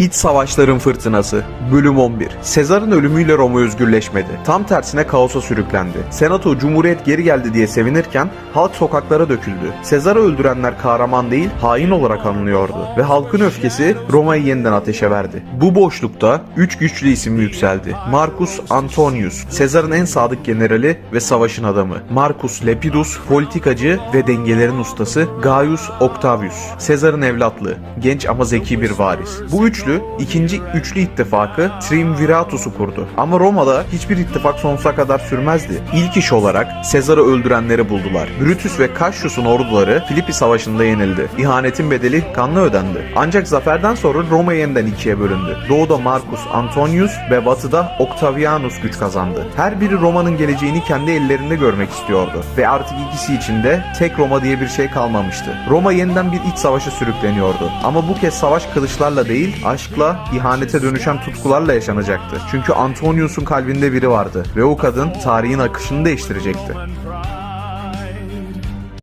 İç Savaşların Fırtınası Bölüm 11 Sezar'ın ölümüyle Roma özgürleşmedi. Tam tersine kaosa sürüklendi. Senato Cumhuriyet geri geldi diye sevinirken halk sokaklara döküldü. Sezar'ı öldürenler kahraman değil hain olarak anılıyordu. Ve halkın öfkesi Roma'yı yeniden ateşe verdi. Bu boşlukta üç güçlü isim yükseldi. Marcus Antonius, Sezar'ın en sadık generali ve savaşın adamı. Marcus Lepidus, politikacı ve dengelerin ustası. Gaius Octavius, Sezar'ın evlatlığı. Genç ama zeki bir varis. Bu üçlü ikinci üçlü ittifakı Triumviratus'u kurdu. Ama Roma'da hiçbir ittifak sonsuza kadar sürmezdi. İlk iş olarak Sezar'ı öldürenleri buldular. Brutus ve Cassius'un orduları Filippi Savaşı'nda yenildi. İhanetin bedeli kanla ödendi. Ancak zaferden sonra Roma yeniden ikiye bölündü. Doğuda Marcus Antonius ve batıda Octavianus güç kazandı. Her biri Roma'nın geleceğini kendi ellerinde görmek istiyordu. Ve artık ikisi için de tek Roma diye bir şey kalmamıştı. Roma yeniden bir iç savaşa sürükleniyordu. Ama bu kez savaş kılıçlarla değil, aşkla, ihanete dönüşen tutkularla yaşanacaktı. Çünkü Antonius'un kalbinde biri vardı ve o kadın tarihin akışını değiştirecekti.